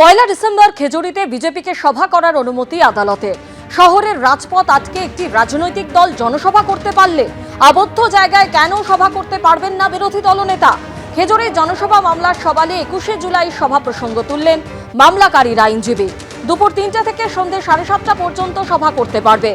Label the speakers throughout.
Speaker 1: পয়লা December খেজুরিতে বিজেপিকে সভা করার অনুমতি আদালতে। শহরের রাজপথ আটকে একটি রাজনৈতিক দল জনসভা করতে পারলে, আবদ্ধ জায়গায় কেন সভা করতে পারবেন না বিরোধী দলনেতা? খেজুরির জনসভা মামলার সবালে একুশে জুলাই সভা প্রসঙ্গ তুললেন মামলাকারীর আইনজীবী। দুপুর তিনটা থেকে সন্ধ্যে সাড়ে সাতটা পর্যন্ত সভা করতে পারবে।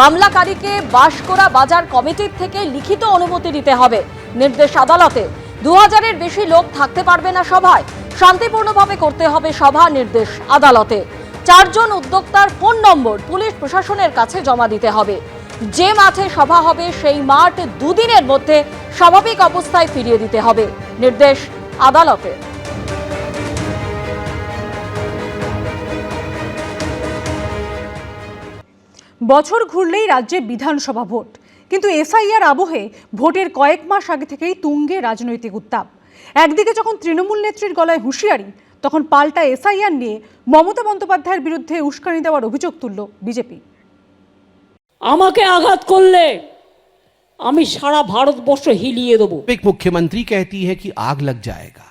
Speaker 1: মামলাকারীকে বাঁশকোড়া বাজার কমিটির থেকে লিখিত অনুমতি দিতে হবে। নির্দেশ আদালতে। দু হাজারের বেশি লোক থাকতে পারবে না সভায়। শান্তিপূর্ণভাবে করতে হবে সভা নির্দেশ আদালতে। চারজন উদ্যোক্তার ফোন নম্বর পুলিশ প্রশাসনের কাছে জমা দিতে হবে। যে মাঠে সভা হবে সেই মাঠ দুদিনের মধ্যে স্বাভাবিক অবস্থায় ফিরিয়ে দিতে হবে। নির্দেশ আদালতে।
Speaker 2: বছর ঘুরলেই রাজ্যে বিধানসভা ভোট। কিন্তু এসআইআর আবহে ভোটের কয়েক মাস আগে থেকেই তুঙ্গে রাজনৈতিক উত্তাপ। একদিকে যখন তৃণমূল নেত্রীর গলায় হুঁশিয়ারি তখন পাল্টা এসআইআর নিয়ে মমতা বন্দ্যোপাধ্যায়ের বিরুদ্ধে উস্কানি দেওয়ার অভিযোগ তুলল বিজেপি
Speaker 3: আমাকে আঘাত করলে আমি সারা ভারতবর্ষ হিলিয়ে দেবো
Speaker 4: एक मुख्यमंत्री कहती है कि आग लग जाएगा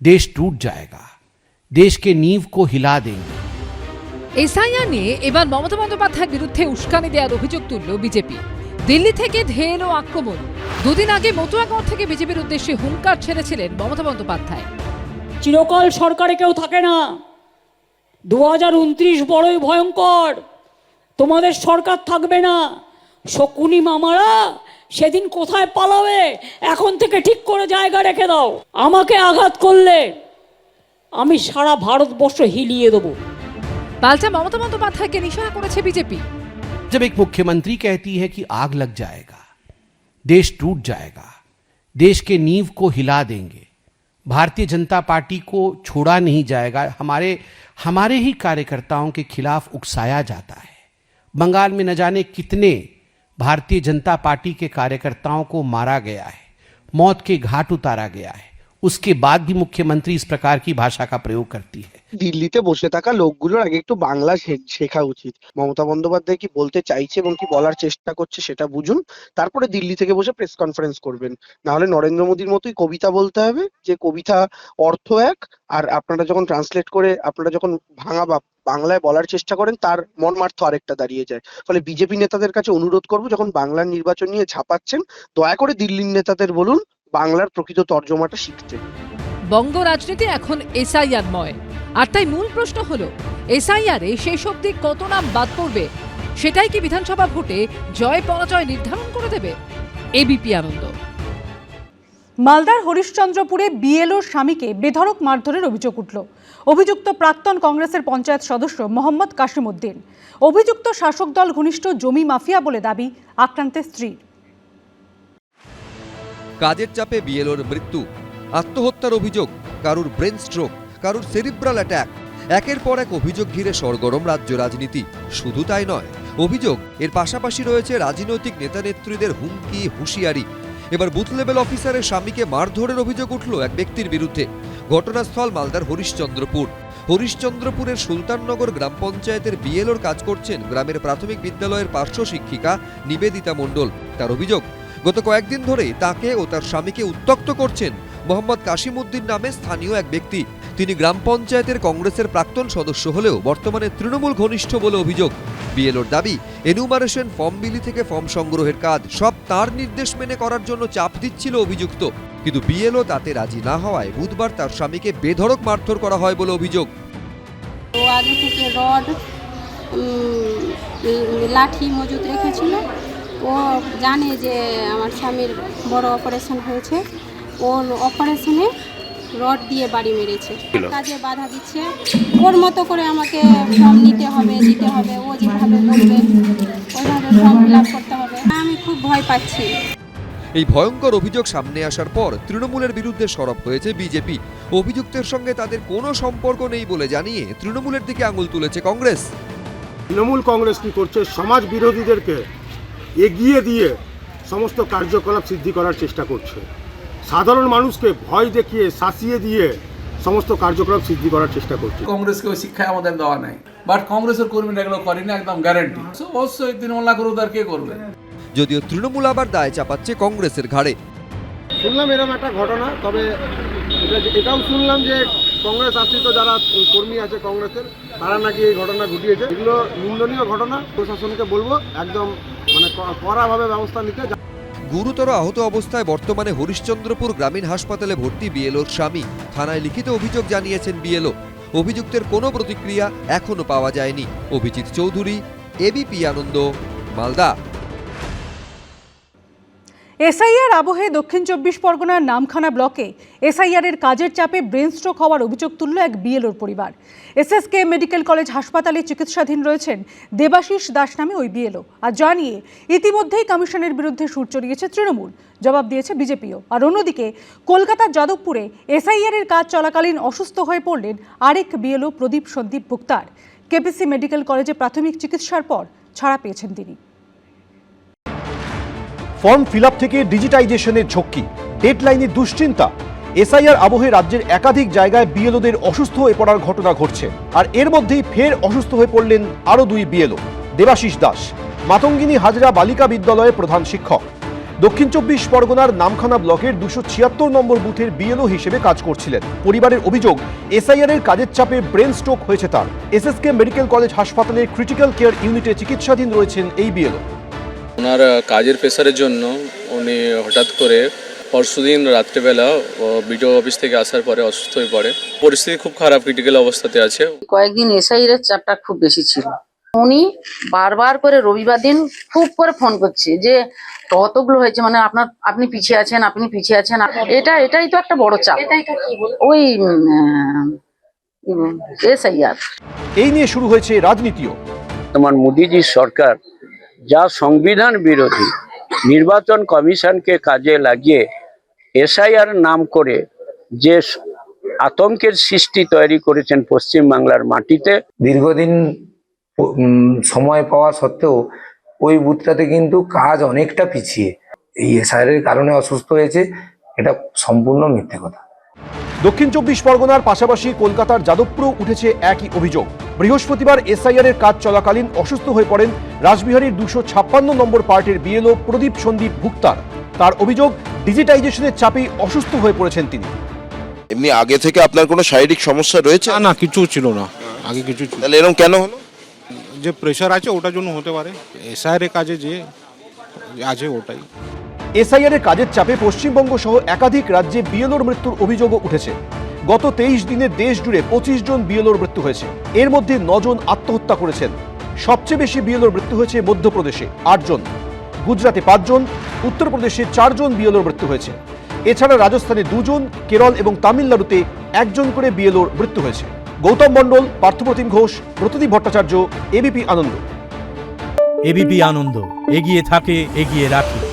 Speaker 4: देश टूट जाएगा देश के नींव को हिला देंगे
Speaker 5: এসআইআর নিয়ে এবার মমতা বন্দ্যোপাধ্যায়ের বিরুদ্ধে উস্কানি দেওয়ার অভিযোগ তুলল বিজেপি দিল্লি থেকে ধেয়ে এলো আক্রমণ। দুদিন আগে মতুয়াগড় থেকে বিজেপির উদ্দেশ্যে হুঙ্কার ছেড়েছিলেন মমতা বন্দ্যোপাধ্যায়।
Speaker 3: চিরকাল সরকারে কেউ থাকে না। দু হাজার উনত্রিশ বড়ই ভয়ঙ্কর। তোমাদের সরকার থাকবে না। শকুনি মামারা সেদিন কোথায় পালাবে এখন থেকে ঠিক করে জায়গা রেখে দাও। আমাকে আঘাত করলে আমি সারা ভারতবর্ষ হিলিয়ে দেবো।
Speaker 5: পাল্টা মমতা বন্দ্যোপাধ্যায়কে নিশানা করেছে বিজেপি।
Speaker 4: जब एक मुख्यमंत्री कहती है कि आग लग जाएगा, देश टूट जाएगा, देश के नींव को हिला देंगे, भारतीय जनता पार्टी को छोड़ा नहीं जाएगा, हमारे हमारे ही कार्यकर्ताओं के खिलाफ उकसाया जाता है। बंगाल में न जाने कितने भारतीय जनता पार्टी के कार्यकर्ताओं को मारा गया है, मौत के घाट उतारा गया है। उसके बाद भी मुख्यमंत्री इस प्रकार की भाषा का प्रयोग करती है
Speaker 6: দিল্লিতে বসে থাকা লোকগুলোর আগে একটু বাংলা শে- শেখা উচিত মমতা বন্দ্যোপাধ্যায় কি বলতে চাইছে এবং কি বলার চেষ্টা করছে সেটা বুঝুন তারপরে দিল্লি থেকে বসে প্রেস কনফারেন্স করবেন না হলে নরেন্দ্র মোদীর মতোই কবিতা বলতে হবে যে কবিতা অর্থ এক আর আপনারা যখন ট্রান্সলেট করে আপনারা যখন ভাঙা বা বাংলায় বলার চেষ্টা করেন তার মর্মার্থ আরেকটা দাঁড়িয়ে যায় ফলে বিজেপি নেতাদের কাছে অনুরোধ করবো যখন বাংলার নির্বাচন নিয়ে ঝাঁপাচ্ছেন দয়া করে দিল্লির নেতাদের বলুন বাংলার প্রকৃত তর্জমাটা শিখতে।
Speaker 5: বঙ্গ রাজনীতি এখন এসআইআর ময় আর তাই মূল প্রশ্ন হলো এসআইআরে শেষ অবধি কত নাম বাদ পড়বে? সেটাই কি বিধানসভা ভোটে জয় পরাজয় নির্ধারণ করে দেবে? এবিপি আনন্দ।
Speaker 2: মালদার হরিশ্চন্দ্রপুরে বিএলওর স্বামীকে বেধড়ক মারধরের অভিযোগ উঠল। অভিযুক্ত প্রাক্তন কংগ্রেসের পঞ্চায়েত সদস্য মোহাম্মদ কাশিম উদ্দিন। অভিযুক্ত শাসক দল ঘনিষ্ঠ জমি মাফিয়া বলে দাবি আক্রান্তের স্ত্রীর।
Speaker 7: কাজের চাপে বিএলওর মৃত্যু, আত্মহত্যার অভিযোগ, কারুর ব্রেন স্ট্রোক, কারুর সেরিব্রাল অ্যাট্যাক একের পর এক অভিযোগ ঘিরে সরগরম রাজ্য রাজনীতি। শুধু তাই নয়, অভিযোগ এর পাশাপাশি রয়েছে রাজনৈতিক নেতানেত্রীদের হুমকি, হুঁশিয়ারি। এবার বুথ লেভেল অফিসারের স্বামীকে মারধরের অভিযোগ উঠল এক ব্যক্তির বিরুদ্ধে। ঘটনাস্থল মালদার হরিশ্চন্দ্রপুর। হরিশ্চন্দ্রপুরের সুলতাননগর গ্রাম পঞ্চায়েতের বিএলওর কাজ করছেন গ্রামের প্রাথমিক বিদ্যালয়ের পার্শ্ব শিক্ষিকা নিবেদিতা মণ্ডল। তার অভিযোগ গত কয়েকদিন ধরেই তাকে ও তার স্বামীকে উত্তক্ত করছেন মোহাম্মদ কাশিম উদ্দিন নামে স্থানীয় এক ব্যক্তি। তিনি গ্রাম পঞ্চায়েতের কংগ্রেসের প্রাক্তন সদস্য হলেও বর্তমানে তৃণমূল ঘনিষ্ঠ বলে অভিযোগ। বিএলওর দাবি, এনুমারেশন ফর্ম বিলি থেকে ফর্ম সংগ্রহের কাজ সব তার নির্দেশ মেনে করার জন্য চাপ দিচ্ছিল অভিযুক্ত। কিন্তু বিএলও তাতে রাজি না হওয়ায় বুধবার তার স্বামীকে বেধড়ক মারধর করা হয় বলে অভিযোগ।
Speaker 8: লাঠি মজুত রেখেছিল। ও জানে যে আমার স্বামীর বড় অপারেশন হয়েছে। ওর অপারেশনে রড দিয়ে বাড়ি মেরেছে। কাজে বাধা দিচ্ছে। ওর মতো করে আমাকে ফর্ম নিতে হবে দিতে হবে। ও যেভাবে বলবে ওইভাবে ফর্ম ফিল করতে হবে। আমি খুব ভয় পাচ্ছি।
Speaker 7: এই ভয়ঙ্কর অভিযোগ সামনে আসার পর তৃণমূলের বিরুদ্ধে সরব হয়েছে বিজেপি। অভিযুক্তের সঙ্গে তাদের কোনো সম্পর্ক নেই বলে জানিয়ে তৃণমূলের দিকে আঙুল তুলেছে কংগ্রেস।
Speaker 9: তৃণমূল কংগ্রেস কি করছে? সমাজ বিরোধীদেরকে এগিয়ে দিয়ে সমস্ত কার্যকলাপ সিদ্ধি করার চেষ্টা করছে। সাধারণ মানুষকে ভয় দেখিয়ে শাসিয়ে দিয়ে সমস্ত কার্যকলাপ সিদ্ধি করার চেষ্টা করছে।
Speaker 10: কংগ্রেসকে ওই শিক্ষায় আমাদের দেওয়া নাই। বাট কংগ্রেসের কর্মীরা এগুলো করেনি একদম গ্যারেন্টি অবশ্যই তৃণমূল না করুক আর কে করবে?
Speaker 7: যদিও তৃণমূল আবার দায় চাপাচ্ছে কংগ্রেসের ঘাড়ে।
Speaker 9: শুনলাম এরকম একটা ঘটনা তবে এটা- এটাও শুনলাম যে কংগ্রেস আশ্রিত যারা কর্মী আছে কংগ্রেসের তারা নাকি এই ঘটনা ঘটিয়েছে। এগুলো নিন্দনীয় ঘটনা প্রশাসনকে বলব একদম মানে কড়াভাবে ব্যবস্থা নিতে
Speaker 7: গুরুতর আহত অবস্থায় বর্তমানে হরিশ্চন্দ্রপুর গ্রামীণ হাসপাতালে ভর্তি বিএলওর স্বামী। থানায় লিখিত অভিযোগ জানিয়েছেন বিএলও। অভিযুক্তের কোনো প্রতিক্রিয়া এখনও পাওয়া যায়নি। অভিজিৎ চৌধুরী এবিপি আনন্দ, মালদা।
Speaker 2: এসআইআর আবহে দক্ষিণ চব্বিশ পরগনার নামখানা ব্লকে এসআইআর এর কাজের চাপে ব্রেন স্ট্রোক হওয়ার অভিযোগ তুলল এক বিএলওর পরিবার। এসএসকে মেডিকেল কলেজ হাসপাতালে চিকিৎসাধীন রয়েছেন দেবাশিস দাস নামে ওই বিএলও। আর জানিয়ে, ইতিমধ্যেই কমিশনের বিরুদ্ধে সুর চড়িয়েছে তৃণমূল। জবাব দিয়েছে বিজেপিও। আর অন্যদিকে, কলকাতার যাদবপুরে এসআইআর এর কাজ চলাকালীন অসুস্থ হয়ে পড়লেন আরেক BLO Pradip Sandip Muktar KPC medical কলেজে প্রাথমিক চিকিৎসার পর ছাড়া পেয়েছেন তিনি।
Speaker 11: ফর্ম ফিল থেকে ডিজিটাইজেশনের ঝক্কি ডেডলাইনে দুশ্চিন্তা। এসআইআর আবহে রাজ্যের একাধিক জায়গায় বিএলওদের অসুস্থ হয়ে পড়ার ঘটনা ঘটছে। আর এর মধ্যেই ফের অসুস্থ হয়ে পড়লেন আরও দুই বিএলও, দেবাশিস দাস, মাতঙ্গিনী হাজরা বালিকা বিদ্যালয়ের প্রধান শিক্ষক। দক্ষিণ চব্বিশ পরগনার নামখানা ব্লকের দুশো ছিয়াত্তর নম্বর বুথের বিএলও হিসেবে কাজ করছিলেন। পরিবারের অভিযোগ, এসআইআর এর কাজের চাপে ব্রেন স্ট্রোক হয়েছে তার। এসএসকে মেডিকেল কলেজ হাসপাতালের ক্রিটিক্যাল কেয়ার ইউনিটে চিকিৎসাধীন রয়েছেন এই বিএলও।
Speaker 12: ওনার কাজের প্রেসারের জন্য উনি হঠাৎ করে পরশুদিন রাত্রেবেলা বিডিও অফিস থেকে আসার পরে অসুস্থ হয়ে পড়ে। পরিস্থিতি খুব খারাপ ক্রিটিক্যাল অবস্থাতে আছে।
Speaker 13: কয়েকদিন এসআইয়ের চাপটা খুব বেশি ছিল। উনি বারবার করে রবিবার দিন খুব করে ফোন করছে যে কতগুলো হয়েছে মানে আপনার আপনি পিছিয়ে আছেন আপনি পিছিয়ে আছেন। এটা এটাই তো একটা বড় চাপ। ওই এসআইআর
Speaker 11: এই নিয়ে শুরু হয়েছে রাজনীতিও।
Speaker 14: বর্তমান মোদিজির সরকার যা সংবিধান বিরোধী, নির্বাচন কমিশনকে কাজে লাগিয়ে এসআইআর নাম করে যে আতঙ্কের সৃষ্টি তৈরি করেছেন পশ্চিম বাংলার মাটিতে,
Speaker 15: দীর্ঘদিন সময় পাওয়া সত্ত্বেও ওই বুথটাতে কিন্তু কাজ অনেকটা পিছিয়ে। এই এসআইয়ের কারণে অসুস্থ হয়েছে, এটা সম্পূর্ণ মিথ্যে কথা।
Speaker 11: দক্ষিণ চব্বিশ পরগনার পাশাপাশি কলকাতার যাদবপুরেও উঠেছে একই অভিযোগ। বৃহস্পতিবার এসআইআর এর কাজ চলাকালীন অসুস্থ হয়ে পড়েন রাসবিহারীর দুশো ছাপ্পান্ন নম্বর পার্টির বিএলও প্রদীপ সন্দীপ ভুক্তার তার অভিযোগ ডিজিটাইজেশনের চাপেই অসুস্থ হয়ে পড়েছেন তিনি।
Speaker 16: এমনি আগে থেকে আপনার কোনো শারীরিক সমস্যা রয়েছে?
Speaker 9: না কিছু ছিল না। আগে কিছু ছিল।
Speaker 16: তাহলে এরকম কেন হলো?
Speaker 9: যে প্রেশার আছে ওটার জন্য হতে পারে। এসআইয়ের কাজে যে আছে ওটাই।
Speaker 11: এসআইআর এর কাজের চাপে পশ্চিমবঙ্গ সহ একাধিক রাজ্যে বিএলওর মৃত্যুর অভিযোগও উঠেছে। গত তেইশ দিনে দেশ জুড়ে পঁচিশ জন বিএলওর মৃত্যু হয়েছে। এর মধ্যে নজন আত্মহত্যা করেছেন। সবচেয়ে বেশি বিএলওর মৃত্যু হয়েছে মধ্যপ্রদেশে আটজন গুজরাটে পাঁচজন উত্তরপ্রদেশে চারজন বিএলওর মৃত্যু হয়েছে। এছাড়া রাজস্থানে দুজন, কেরল এবং তামিলনাড়ুতে একজন করে বিএলওর মৃত্যু হয়েছে। গৌতম মণ্ডল, পার্থপ্রতিম ঘোষ, প্রতিদীপ ভট্টাচার্য এবিপি আনন্দ।
Speaker 15: এবিপি আনন্দ, এগিয়ে থাকে, এগিয়ে রাখে।